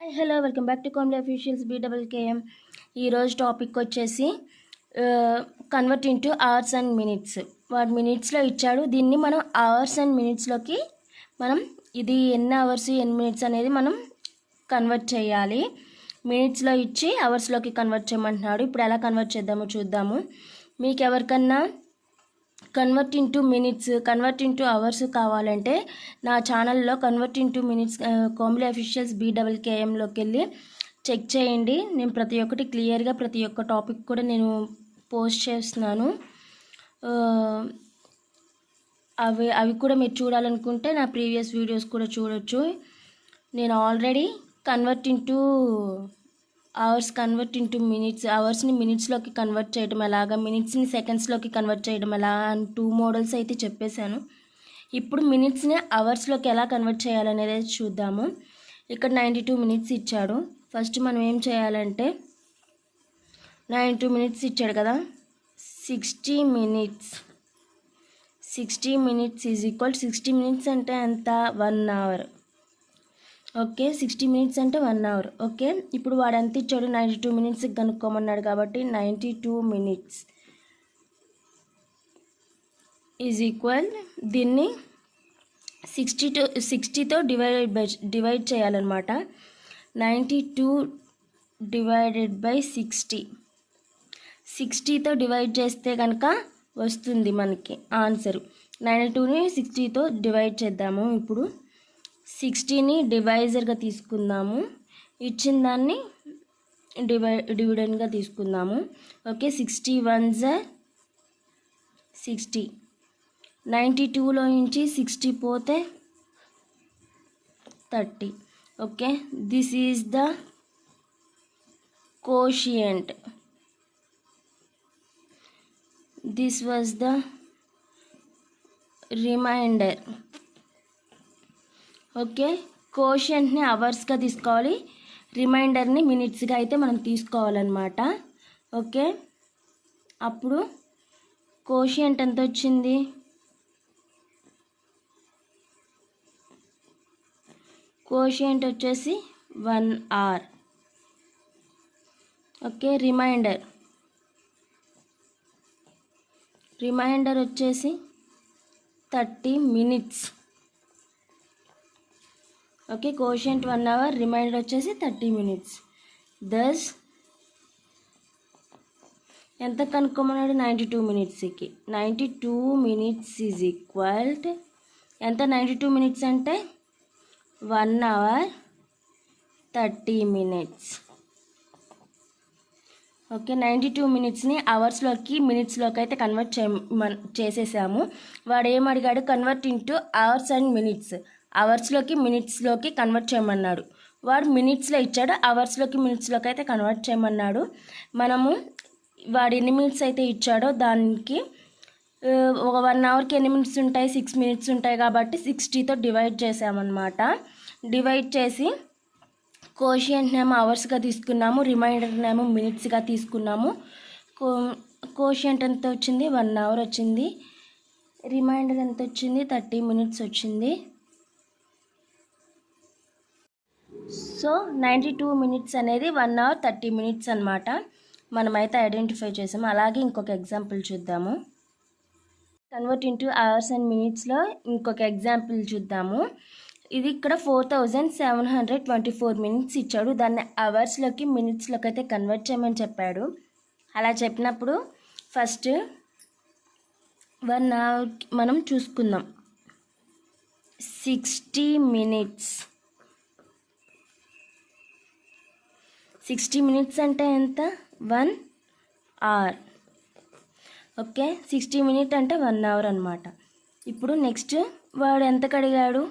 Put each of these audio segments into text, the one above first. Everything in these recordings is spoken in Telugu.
Hi hello welcome back to Kamli officials B W K M K M ఈరోజు టాపిక్ వచ్చేసి convert into hours and minutes వాడు మినిట్స్లో ఇచ్చాడు. దీన్ని మనం అవర్స్ అండ్ మినిట్స్లోకి మనం ఇది ఎన్ని అవర్స్ ఎన్ని మినిట్స్ అనేది మనం కన్వర్ట్ చేయాలి. మినిట్స్లో ఇచ్చి అవర్స్లోకి కన్వర్ట్ చేయమంటున్నాడు. ఇప్పుడు ఎలా కన్వర్ట్ చేద్దామో చూద్దాము. మీకు ఎవరికన్నా convert into minutes convert into hours కావాలంటే నా ఛానల్లో కన్వర్ట్ ఇంటూ మినిట్స్ కోమ్లీ అఫీషియల్స్ బీడబ్ల్యూకేఎంలోకి వెళ్ళి చెక్ చేయండి. నేను ప్రతి ఒక్కటి క్లియర్గా ప్రతి ఒక్క టాపిక్ కూడా నేను పోస్ట్ చేస్తున్నాను. అవి అవి కూడా మీరు చూడాలనుకుంటే నా ప్రీవియస్ వీడియోస్ కూడా చూడొచ్చు. నేను already convert into hours convert into minutes అవర్స్ని మినిట్స్లోకి కన్వర్ట్ చేయడం ఎలాగా మినిట్స్ని సెకండ్స్లోకి కన్వర్ట్ చేయడం ఎలా అని టూ మోడల్స్ అయితే చెప్పేశాను. ఇప్పుడు మినిట్స్ని అవర్స్లోకి ఎలా కన్వర్ట్ చేయాలనేది చూద్దాము. ఇక్కడ నైంటీ టూ మినిట్స్ ఇచ్చాడు. ఫస్ట్ మనం ఏం చేయాలంటే నైంటీ టూ మినిట్స్ ఇచ్చాడు కదా. Sixty minutes. Sixty minutes is equal sixty minutes అంటే ఎంత? One hour. Okay sixty minutes అంటే వన్ అవర్. ఓకే ఇప్పుడు వాడు ఎంత ఇచ్చాడు నైంటీ టూ మినిట్స్కి కనుక్కోమన్నాడు కాబట్టి ninety two minutes is equal దీన్ని సిక్స్టీ టూ సిక్స్టీతో డివైడెడ్ బై డివైడ్ చేయాలన్నమాట. Ninety two divided by sixty సిక్స్టీతో divide చేస్తే కనుక వస్తుంది మనకి ఆన్సర్ నైంటీ టూని సిక్స్టీతో డివైడ్ చేద్దాము ఇప్పుడు. సిక్స్టీని డివైజర్గా తీసుకుందాము. ఇచ్చిన దాన్ని డివై డివిడెండ్గా తీసుకుందాము. ఓకే సిక్స్టీ వన్ జర్ సిక్స్టీ. నైంటీ టూలో నుంచి సిక్స్టీ పోతే thirty. Okay this is the quotient. This was the remainder. Okay. కోషియంట్ని అవర్స్గా తీసుకోవాలి. రిమైండర్ని మినిట్స్గా అయితే మనం తీసుకోవాలన్నమాట. ఓకే. అప్పుడు కోషియంట్ ఎంత వచ్చింది? కోషియంట్ వచ్చేసి one hour. Okay. Remainder. Remainder వచ్చేసి thirty minutes. Okay quotient one hour remainder వచ్చేసి థర్టీ మినిట్స్ దస్ ఎంత కనుక్కోమన్నాడు? నైంటీ టూ మినిట్స్కి ninety two minutes is equal ఎంత? నైంటీ టూ మినిట్స్ అంటే one hour thirty minutes okay ninety two మినిట్స్ని అవర్స్లోకి మినిట్స్లోకి అయితే కన్వర్ట్ చే చేసేసాము. వాడు ఏం అడిగాడు? Convert into hours and minutes అవర్స్లోకి మినిట్స్లోకి కన్వర్ట్ చేయమన్నాడు. వాడు మినిట్స్లో ఇచ్చాడు అవర్స్లోకి మినిట్స్లోకి అయితే కన్వర్ట్ చేయమన్నాడు. మనము వాడు ఎన్ని మినిట్స్ అయితే ఇచ్చాడో దానికి ఒక వన్ అవర్కి ఎన్ని మినిట్స్ ఉంటాయి? సిక్స్ మినిట్స్ ఉంటాయి కాబట్టి సిక్స్టీతో డివైడ్ చేసామన్నమాట డివైడ్ చేసి కోషియంట్ నేమో అవర్స్గా తీసుకున్నాము రిమైండర్ నేమో మినిట్స్గా తీసుకున్నాము. కో కోషియంట్ ఎంత వచ్చింది? వన్ అవర్ వచ్చింది. రిమైండర్ ఎంత వచ్చింది? థర్టీ మినిట్స్ వచ్చింది. సో నైంటీ టూ మినిట్స్ అనేది వన్ అవర్ థర్టీ మినిట్స్ అనమాట మనమైతే ఐడెంటిఫై చేసాము. అలాగే ఇంకొక ఎగ్జాంపుల్ చూద్దాము. కన్వర్ట్ ఇంటూ అవర్స్ అండ్ మినిట్స్లో ఇంకొక ఎగ్జాంపుల్ చూద్దాము. ఇది ఇక్కడ four thousand seven hundred twenty four minutes ఇచ్చాడు. దాన్ని అవర్స్లోకి మినిట్స్లోకి అయితే కన్వర్ట్ చేయమని చెప్పాడు. అలా చెప్పినప్పుడు ఫస్ట్ వన్ అవర్ మనం చూసుకుందాం. Sixty minutes. సిక్స్టీ మినిట్స్ అంటే ఎంత? One hour okay? Sixty minute అంటే వన్ అవర్ అనమాట ఇప్పుడు నెక్స్ట్ వాడు ఎంత కడిగాడు?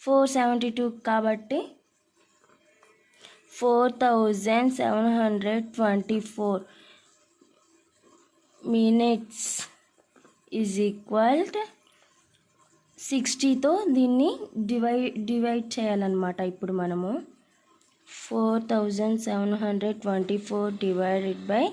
ఫోర్ సెవెంటీ టూ కాబట్టి four thousand seven hundred twenty four minutes is equal సిక్స్టీతో దీన్ని డివైడ్ డివైడ్ చేయాలన్నమాట ఇప్పుడు మనము. Four thousand seven hundred twenty four divided by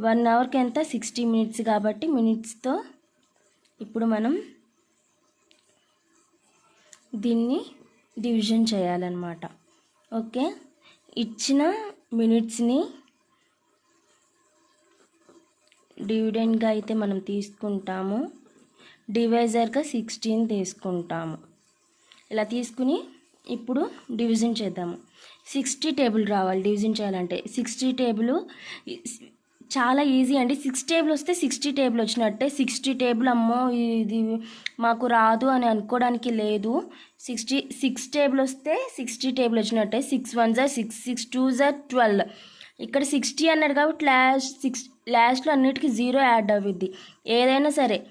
one అవర్కి ఎంత? సిక్స్టీ మినిట్స్ కాబట్టి మినిట్స్తో ఇప్పుడు మనం దీన్ని డివిజన్ చేయాలన్నమాట. ఓకే? ఇచ్చిన మినిట్స్ని డివిడెండ్గా అయితే మనం తీసుకుంటాము. డివైజర్గా సిక్స్టీన్ తీసుకుంటాము. ఇలా తీసుకుని ఇప్పుడు డివిజన్ చేద్దాము. సిక్స్టీ టేబుల్ రావాలి డివిజన్ చేయాలంటే. సిక్స్టీ టేబుల్ చాలా ఈజీ అండి. సిక్స్ టేబుల్ వస్తే సిక్స్టీ టేబుల్ వచ్చినట్టే. సిక్స్టీ టేబుల్ అమ్మో ఇది మాకు రాదు అని అనుకోవడానికి లేదు. సిక్స్టీ సిక్స్ టేబుల్ వస్తే సిక్స్టీ టేబుల్ వచ్చినట్టే. సిక్స్ వన్ జార్ సిక్స్ సిక్స్ టూ జార్ ట్వెల్వ్. ఇక్కడ సిక్స్టీ అన్నారు కాబట్టి లాస్ట్ సిక్స్ లాస్ట్లో అన్నిటికీ జీరో యాడ్ అవుద్ది. ఏదైనా సరే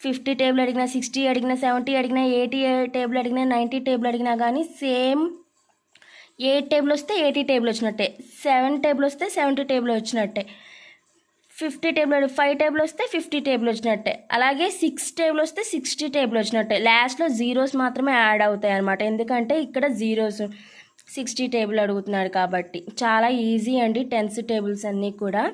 ఫిఫ్టీ టేబుల్ అడిగినా సిక్స్టీ అడిగినా సెవెంటీ అడిగినా ఎయిటీ టేబుల్ అడిగినా నైంటీ టేబుల్ అడిగినా కానీ సేమ్ ఎయిట్ టేబుల్ వస్తే ఎయిటీ టేబుల్ వచ్చినట్టే. సెవెన్ టేబుల్ వస్తే సెవెంటీ టేబుల్ వచ్చినట్టే. ఫిఫ్టీ టేబుల్ ఫైవ్ టేబుల్ వస్తే ఫిఫ్టీ టేబుల్ వచ్చినట్టే. అలాగే సిక్స్ టేబుల్ వస్తే సిక్స్టీ టేబుల్ వచ్చినట్టే. లాస్ట్లో జీరోస్ మాత్రమే యాడ్ అవుతాయి అనమాట ఎందుకంటే ఇక్కడ జీరోస్ సిక్స్టీ టేబుల్ అడుగుతున్నాడు కాబట్టి. చాలా ఈజీ అండి టెన్స్ టేబుల్స్ అన్నీ కూడా.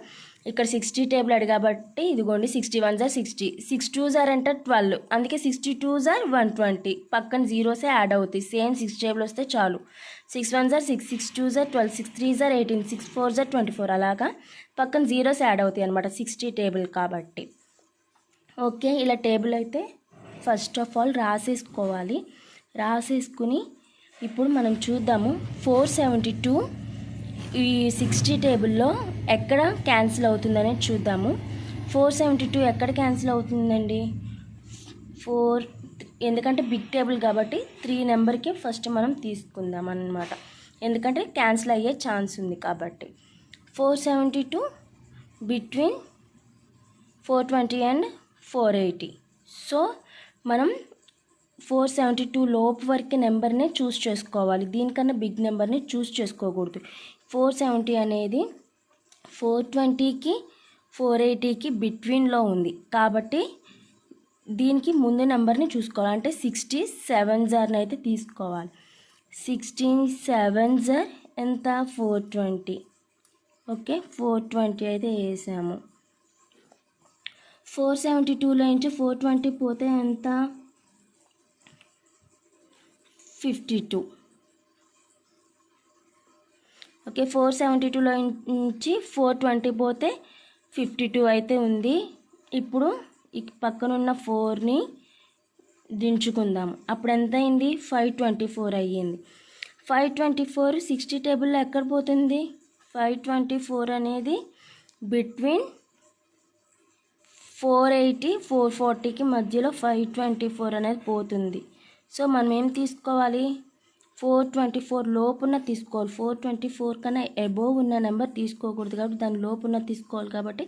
ఇక్కడ సిక్స్టీ టేబుల్ అడి కాబట్టి ఇదిగోండి సిక్స్టీ వన్ జార్ సిక్స్టీ సిక్స్ టూ జార్ అంటే ట్వెల్వ్ అందుకే సిక్స్టీ టూ జార్ వన్ ట్వంటీ పక్కన జీరోసే యాడ్ అవుతాయి. సేమ్ సిక్స్ టేబుల్ వస్తే చాలు. సిక్స్ వన్ జార్ సిక్స్ సిక్స్ టూ జార్ ట్వెల్వ్ సిక్స్ త్రీ జార్ ఎయిటీన్ సిక్స్ ఫోర్ జార్ ట్వంటీ ఫోర్ అలాగా పక్కన జీరోస్ యాడ్ అవుతాయి అనమాట సిక్స్టీ టేబుల్ కాబట్టి. ఓకే ఇలా టేబుల్ అయితే ఫస్ట్ ఆఫ్ ఆల్ రాసేసుకోవాలి. రాసేసుకుని ఇప్పుడు మనం చూద్దాము. ఫోర్ సెవెంటీ టూ ఈ సిక్స్టీ టేబుల్లో ఎక్కడ క్యాన్సిల్ అవుతుందనేది చూద్దాము. ఫోర్ సెవెంటీ టూ ఎక్కడ క్యాన్సిల్ అవుతుందండి? ఫోర్ ఎందుకంటే బిగ్ టేబుల్ కాబట్టి త్రీ నెంబర్కి ఫస్ట్ మనం తీసుకుందాం అన్నమాట ఎందుకంటే క్యాన్సిల్ అయ్యే ఛాన్స్ ఉంది కాబట్టి. Four seventy two between four twenty and four eighty so మనం ఫోర్ సెవెంటీ టూ లోపు వరకు నెంబర్నే చూస్ చేసుకోవాలి. దీనికన్నా బిగ్ నెంబర్ని చూస్ చేసుకోకూడదు. ఫోర్ సెవెంటీ అనేది ఫోర్ ట్వంటీకి ఫోర్ ఎయిటీకి బిట్వీన్లో ఉంది. కాబట్టి దీనికి ముందు నెంబర్ని చూసుకోవాలి. అంటే సిక్స్టీ సెవెన్ జార్ని అయితే తీసుకోవాలి. సిక్స్టీన్ సెవెన్ జార్ ఎంత? Four twenty. Okay four twenty అయితే వేసాము. ఫోర్ సెవెంటీ టూలో నుంచి ఫోర్ ట్వంటీ పోతే ఎంత? Fifty two. Okay four seventy టూలో నుంచి ఫోర్ ట్వంటీ పోతే ఫిఫ్టీ టూ అయితే ఉంది. ఇప్పుడు ఈ పక్కనున్న ఫోర్ని దించుకుందాం. అప్పుడు ఎంత అయింది ఫైవ్ ట్వంటీ ఫోర్ అయ్యింది. ఫైవ్ ట్వంటీ ఫోర్ సిక్స్టీ టేబుల్లో ఎక్కడ పోతుంది? ఫైవ్ ట్వంటీ ఫోర్ అనేది బిట్వీన్ ఫోర్ ఎయిటీ ఫోర్ ఫార్టీకి మధ్యలో ఫైవ్ ట్వంటీ ఫోర్ అనేది పోతుంది. సో మనం ఏం తీసుకోవాలి? ఫోర్ ట్వంటీ ఫోర్ లోపున తీసుకోవాలి. ఫోర్ ట్వంటీ ఫోర్ కన్నా అబోవ్ ఉన్న నెంబర్ తీసుకోకూడదు కాబట్టి దాని లోపున తీసుకోవాలి కాబట్టి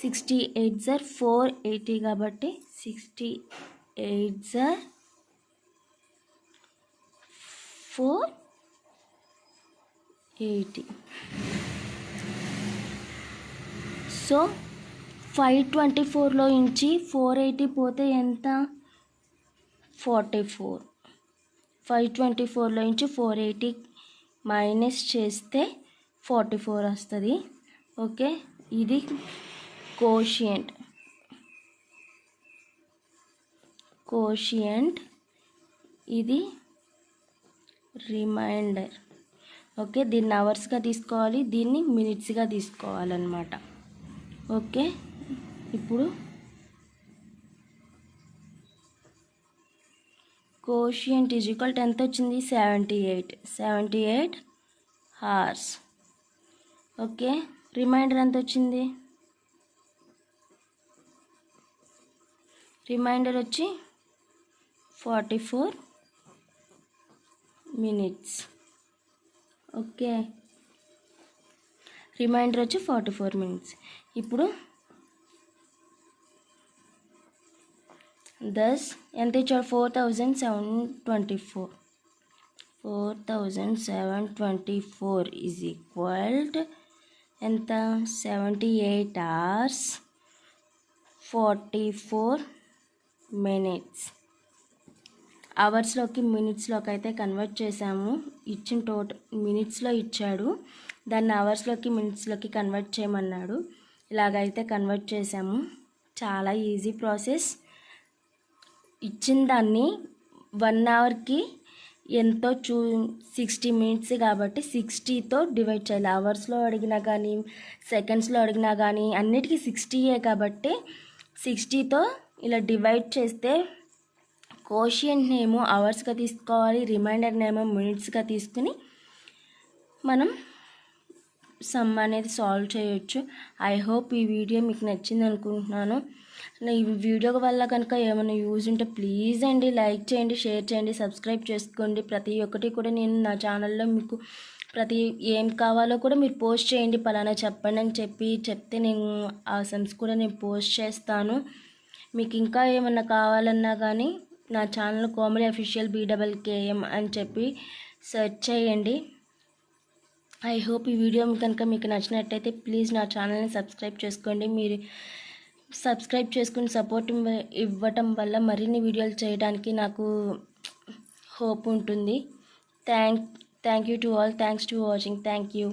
సిక్స్టీ ఎయిట్ జర్ ఫోర్ ఎయిటీ కాబట్టి sixty eight జర్ four eighty. So five twenty ఫోర్లో నుంచి ఫోర్ ఎయిటీ పోతే ఎంత? Forty four. ఫైవ్ ట్వంటీ ఫోర్లో నుంచి ఫోర్ ఎయిటీ మైనస్ చేస్తే ఫార్టీ ఫోర్ వస్తుంది. ఓకే? ఇది కోషియంట్. కోషియంట్. ఇది రిమైండర్. ఓకే? దీన్ని అవర్స్గా తీసుకోవాలి దీన్ని మినిట్స్గా తీసుకోవాలన్నమాట. ఓకే? ఇప్పుడు కోషియంట్ ఈజ్ ఈక్వల్ ఎంత వచ్చింది? Seventy eight seventy eight hours okay remainder ఎంత వచ్చింది? రిమైండర్ వచ్చి forty four minutes okay remainder వచ్చి ఫార్టీ ఫోర్ మినిట్స్ ఇప్పుడు దస్ ఎంత ఇచ్చాడు four thousand seven twenty four four thousand seven twenty four is equalled ఎంత? Seventy eight hours forty four minutes అవర్స్లోకి మినిట్స్లోకి అయితే కన్వర్ట్ చేసాము ఇచ్చిన టోటల్ మినిట్స్లో ఇచ్చాడు. దాన్ని అవర్స్లోకి మినిట్స్లోకి కన్వర్ట్ చేయమన్నాడు. ఇలాగైతే కన్వర్ట్ చేసాము చాలా ఈజీ ప్రాసెస్ ఇచ్చిన దాన్ని వన్ అవర్కి ఎంతో చూ సిక్స్టీ మినిట్స్ కాబట్టి సిక్స్టీతో డివైడ్ చేయాలి. అవర్స్లో అడిగినా కానీ సెకండ్స్లో అడిగినా కానీ అన్నిటికీ సిక్స్టీయే కాబట్టి సిక్స్టీతో ఇలా డివైడ్ చేస్తే కోషియంట్ నేమో అవర్స్గా తీసుకోవాలి రిమైండర్ నేమో మినిట్స్గా తీసుకుని మనం సమ్ అనేది సాల్వ్ చేయొచ్చు. ఐ హోప్ ఈ వీడియో మీకు నచ్చింది అనుకుంటున్నాను. ఈ వీడియో వల్ల కనుక ఏమైనా యూజ్ ఉంటే ప్లీజ్ అండి లైక్ చేయండి షేర్ చేయండి సబ్స్క్రైబ్ చేసుకోండి. ప్రతి ఒక్కటి కూడా నేను నా ఛానల్లో మీకు ప్రతి ఏం కావాలో కూడా మీరు పోస్ట్ చేయండి. పలానా చెప్పండి అని చెప్పి చెప్తే నేను ఆ సమ్స్ కూడా నేను పోస్ట్ చేస్తాను. మీకు ఇంకా ఏమన్నా కావాలన్నా కానీ నా ఛానల్ కామెడీ అఫీషియల్ బీడబల్కేఎం అని చెప్పి సెర్చ్ చేయండి. ఐ హోప్ ఈ వీడియో కనుక మీకు నచ్చినట్టయితే ప్లీజ్ నా ఛానల్ని సబ్స్క్రైబ్ చేసుకోండి. మీరు సబ్స్క్రైబ్ చేసుకుని సపోర్ట్ ఇవ్వటం వల్ల మరిన్ని వీడియోలు చేయడానికి నాకు హోప్ ఉంటుంది. Thank thank you to all thanks to watching thank you